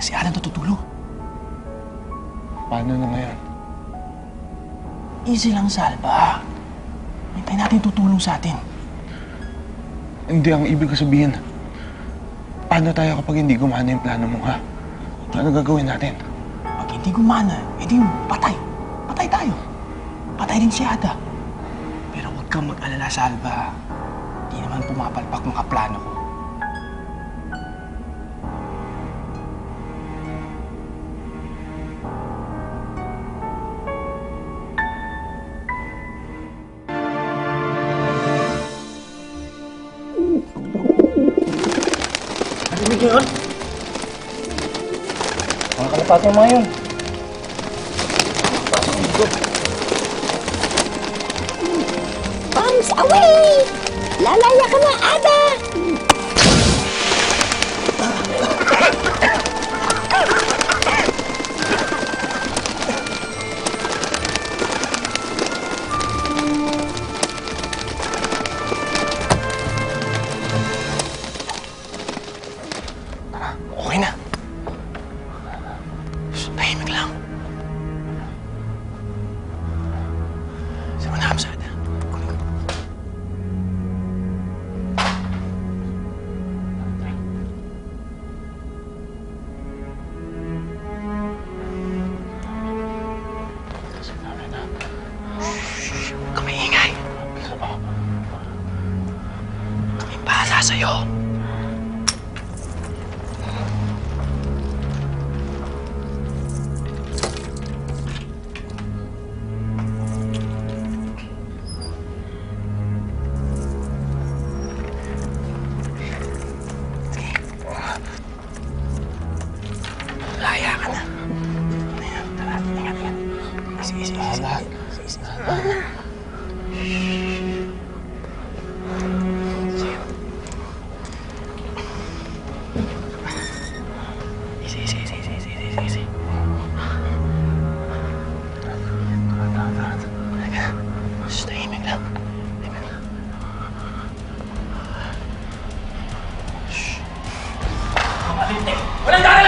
na si Alan natutulog. Paano na ngayon? Easy lang, Salva. Hintay natin tutulong sa atin. Hindi ang ibig sabihin. Paano tayo kapag hindi gumana yung plano mo, ha? Ano gagawin natin? Pag hindi gumana, edi patay. Patay tayo. Patay din si Ada. Pero huwag kang mag-alala, Salva. Di naman pumapalpak mga plano ko. Niyo yun? Mga kalapati yung mga yun. Bombs away! Lalaya ka na, Ada! Sama na, Hamzada. Kunin ko. Shh, huwag ka maingay. Kami bahala sa'yo. not that. It's not that. Easy, easy, easy, easy, easy, easy. Stay aiming now. Shh. Come on, leave. What is that?